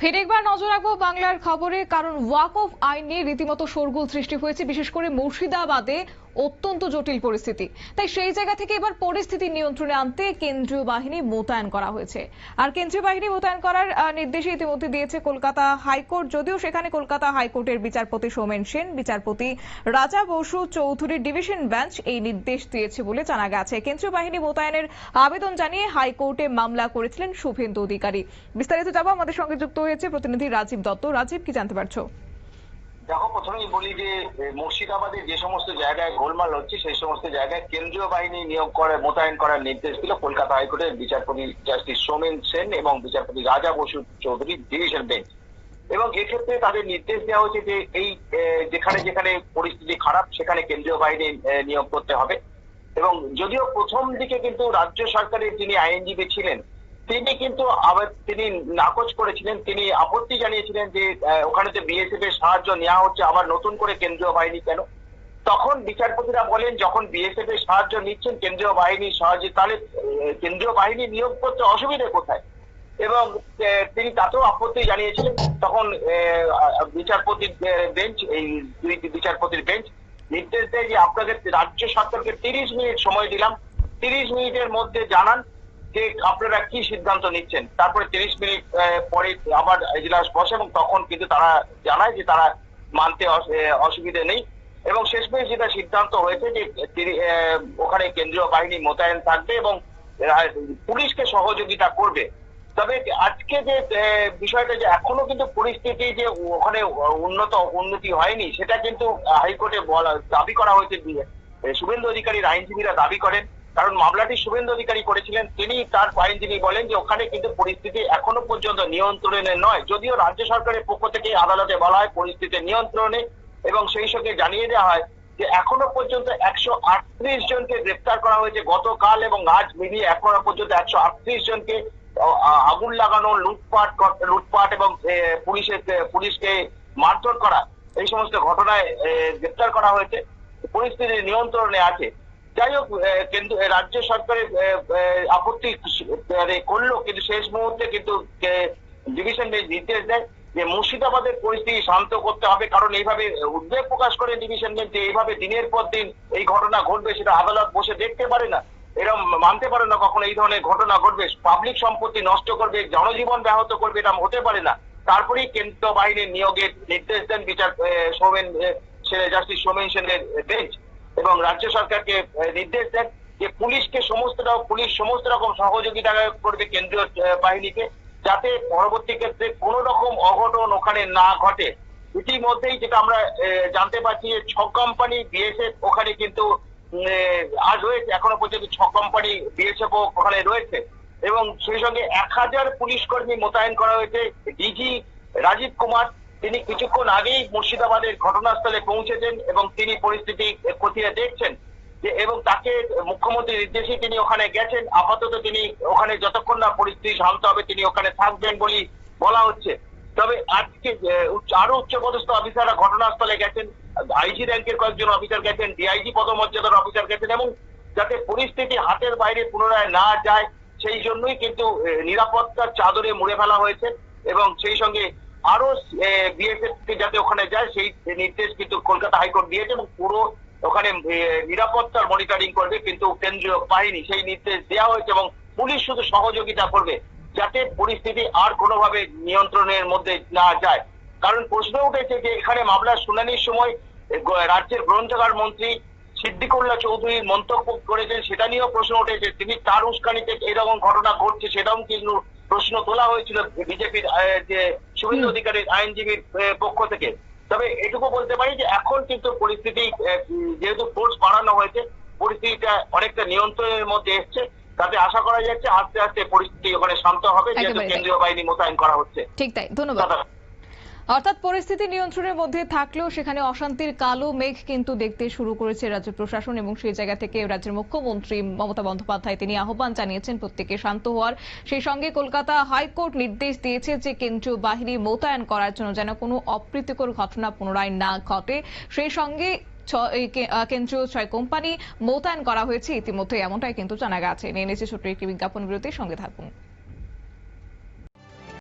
ফের একবার নজর রাখব বাংলার খবরে, কারণ ওয়াকফ আইন নিয়ে রীতিমতো শোরগোল সৃষ্টি হয়েছে, বিশেষ করে মুর্শিদাবাদে। অত্যন্ত জটিল পরিস্থিতি। তাই সেই জায়গা থেকে এবার পরিস্থিতি নিয়ন্ত্রণে আনতে কেন্দ্রীয় বাহিনী মোতায়েন করা হয়েছে। আর কেন্দ্রীয় বাহিনী মোতায়েন করার আহ, নির্দেশই ইতিমধ্যে দিয়েছে কলকাতা হাইকোর্ট। যদিও সেখানে কলকাতা হাইকোর্টের বিচারপতি সোমেন সেন বিচারপতি রাজা বসু চৌধুরীর ডিভিশন বেঞ্চ এই নির্দেশ দিয়েছে বলে জানা গেছে। কেন্দ্রীয় বাহিনী মোতায়েনের আবেদন জানিয়ে হাইকোর্টে মামলা করেছিলেন শুভেন্দু অধিকারী। বিস্তারিত যাব আমাদের সঙ্গে যুক্ত হয়েছে প্রতিনিধি রাজীব দত্ত। রাজীব কি জানতে পারছ? দেখো, প্রথমেই বলি যে মুর্শিদাবাদে যে সমস্ত জায়গায় গোলমাল হচ্ছে, সেই সমস্ত জায়গায় কেন্দ্রীয় বাহিনী নিয়োগ করে, মোতায়েন করার নির্দেশ দিল কলকাতা হাইকোর্টের বিচারপতি জাস্টিস সোমেন সেন এবং বিচারপতি রাজা বসু চৌধুরী ডিভিশন বেঞ্চ। এবং এক্ষেত্রে তাদের নির্দেশ দেওয়া হয়েছে যে, এই যেখানে যেখানে পরিস্থিতি খারাপ, সেখানে কেন্দ্রীয় বাহিনী নিয়োগ করতে হবে। এবং যদিও প্রথম দিকে কিন্তু রাজ্য সরকারের যিনি আইনজীবী ছিলেন তিনি কিন্তু তিনি নাকচ করেছিলেন, তিনি আপত্তি জানিয়েছিলেন যে ওখানে তো বিএসএফ এর সাহায্য নেওয়া হচ্ছে, আবার নতুন করে কেন্দ্রীয় বাহিনী কেন? তখন বিচারপতিরা বলেন, যখন বিএসএফ এর সাহায্য নিচ্ছেন কেন্দ্রীয় বাহিনীর সাহায্যে, তাহলে কেন্দ্রীয় বাহিনী নিয়োগ করতে অসুবিধে কোথায়? এবং তিনি তাতেও আপত্তি জানিয়েছিলেন। তখন বিচারপতির বেঞ্চ, এই দুই বিচারপতির বেঞ্চ নির্দেশ দেয় যে আপনাদের রাজ্য সরকারকে তিরিশ মিনিট সময় দিলাম। তিরিশ মিনিটের মধ্যে জানান যে আপনারা কি সিদ্ধান্ত নিচ্ছেন, তারপরে তিরিশ মিনিট পরে আবার এজলাস বসে এবং তখন কিন্তু তারা জানায় যে তারা মানতে অসুবিধে নেই এবং শেষমেশ যেটা সিদ্ধান্ত হয়েছে যে ওখানে কেন্দ্রীয় বাহিনী মোতায়েন থাকবে এবং পুলিশকে সহযোগিতা করবে। তবে আজকে যে বিষয়টা যে এখনও কিন্তু পরিস্থিতি যে ওখানে উন্নত, উন্নতি হয়নি, সেটা কিন্তু হাইকোর্টে দাবি করা হয়েছে শুভেন্দু অধিকারীর আইনজীবীরা দাবি করেন কারণ মামলাটি শুভেন্দু অধিকারী করেছিলেন। তিনি তার আইনজীবী বলেন যে ওখানে কিন্তু পরিস্থিতি এখনও পর্যন্ত নিয়ন্ত্রণে নয়। যদিও রাজ্য সরকারের পক্ষ থেকে আদালতে বলা হয় পরিস্থিতি নিয়ন্ত্রণে এবং সেই সঙ্গে জানিয়ে দেওয়া হয় যে এখনও পর্যন্ত একশো আটত্রিশ জনকে গ্রেপ্তার করা হয়েছে। গতকাল এবং আজ মিলিয়ে এখনও পর্যন্ত একশো আটত্রিশ জনকে আগুন লাগানো, লুটপাট লুটপাট এবং পুলিশের, পুলিশকে মারধর করা, এই সমস্ত ঘটনায় গ্রেপ্তার করা হয়েছে। পরিস্থিতি নিয়ন্ত্রণে আছে। যাই হোক কেন্দ্র রাজ্য সরকারের আপত্তি আহ, করল কিন্তু শেষ মুহূর্তে কিন্তু ডিভিশন বেঞ্চ নির্দেশ দেয় যে মুর্শিদাবাদের পরিস্থিতি শান্ত করতে হবে কারণ এইভাবে উদ্বেগ প্রকাশ করে ডিভিশন বেঞ্চ এইভাবে দিনের পর দিন এই ঘটনা ঘটবে সেটা আদালত বসে দেখতে পারে না। এরকম মানতে পারে না কখনো এই ধরনের ঘটনা ঘটবে। পাবলিক সম্পত্তি নষ্ট করবে জনজীবন ব্যাহত করবে এটা হতে পারে না। তারপরেই কেন্দ্র বাহিনীর নিয়োগের নির্দেশ দেন বিচার সোমেন জাস্টিস সোমেন সেনের বেঞ্চ এবং রাজ্য সরকারকে নির্দেশ দেন যে পুলিশকে সমস্ত রকম, পুলিশ সমস্ত রকম সহযোগিতা করবে কেন্দ্রীয় বাহিনীকে যাতে পরবর্তী ক্ষেত্রে কোনো রকম অঘটন ওখানে না ঘটে। ইতিমধ্যেই যেটা আমরা জানতে পারছি যে ছ কোম্পানি বিএসএফ ওখানে কিন্তু আর রয়েছে এখনও পর্যন্ত ছ কোম্পানি বিএসএফ ওখানে রয়েছে। এবং সেই সঙ্গে এক হাজার পুলিশ কর্মী মোতায়েন করা হয়েছে। ডিজি রাজীব কুমার তিনি কিছুক্ষণ আগেই মুর্শিদাবাদের ঘটনাস্থলে পৌঁছেছেন এবং তিনি পরিস্থিতি খতিয়ে দেখছেন এবং তাকে মুখ্যমন্ত্রীর নির্দেশে তিনি ওখানে গেছেন। আপাতত তিনি ওখানে যতক্ষণ না পরিস্থিতি শান্ত হবে, তিনি ওখানে থাকবেন বলেই বলা হচ্ছে। তবে আজকে আরও উচ্চপদস্থ অফিসাররা ঘটনাস্থলে গেছেন। আইজি র্যাঙ্কের কয়েকজন অফিসার গেছেন, ডিআইজি পদমর্যাদার অফিসার গেছেন এবং যাতে পরিস্থিতি হাতের বাইরে পুনরায় না যায়, সেই জন্যই কিন্তু নিরাপত্তার চাদরে মুড়ে ফেলা হয়েছে এবং সেই সঙ্গে আরও বিএসএফ যাতে ওখানে যায়, সেই নির্দেশ কিন্তু কলকাতা হাইকোর্ট দিয়েছে এবং পুরো ওখানে নিরাপত্তার মনিটরিং করবে, কিন্তু কেন্দ্রীয় বাহিনী সেই নির্দেশ দেওয়া হয়েছে এবং পুলিশ শুধু সহযোগিতা করবে, যাতে পরিস্থিতি আর কোনোভাবে নিয়ন্ত্রণের মধ্যে না যায়। কারণ প্রশ্ন উঠেছে যে এখানে মামলার শুনানির সময় রাজ্যের গ্রন্থাগার মন্ত্রী সিদ্দিকুল্লাহ চৌধুরীর মন্তব্য করেছেন, সেটা নিয়েও প্রশ্ন উঠেছে, তিনি তার উস্কানিতে এরকম ঘটনা ঘটছে, সেটাও কিন্তু প্রশ্ন তোলা হয়েছিল। বিজেপির যে শুভেন্দু অধিকারীর আইনজীবীর পক্ষ থেকে। তবে এটুকু বলতে পারি যে এখন কিন্তু পরিস্থিতি যেহেতু ফোর্স বাড়ানো হয়েছে পরিস্থিতিটা অনেকটা নিয়ন্ত্রণের মধ্যে এসছে। তাতে আশা করা যাচ্ছে আস্তে আস্তে পরিস্থিতি ওখানে শান্ত হবে যেহেতু। কেন্দ্রীয় বাহিনী মোতায়েন করা হচ্ছে। ঠিক তাই ধন্যবাদ। অর্থাৎ পরিস্থিতি নিয়ন্ত্রণের মধ্যে থাকলেও সেখানে অশান্তির কালো মেঘ কিন্তু দেখতে শুরু করেছে রাজ্য প্রশাসন এবং সেই জায়গা থেকে রাজ্যের মুখ্যমন্ত্রী মমতা বন্দ্যোপাধ্যায় তিনি আহ্বান জানিয়েছেন প্রত্যেকে শান্ত হওয়ার। সেই সঙ্গে কলকাতা হাইকোর্ট নির্দেশ দিয়েছে যে কেন্দ্রীয় বাহিনী মোতায়েন করার জন্য যেন কোনো অপ্রীতিকর ঘটনা পুনরায় না ঘটে। সেই সঙ্গে কেন্দ্রীয় ছয় কোম্পানি মোতায়েন করা হয়েছে। ইতিমধ্যে এমনটাই কিন্তু জানা গেছে। নিয়ে নিয়েছে ছোট্ট একটি বিজ্ঞাপন বিরতির সঙ্গে থাকুন।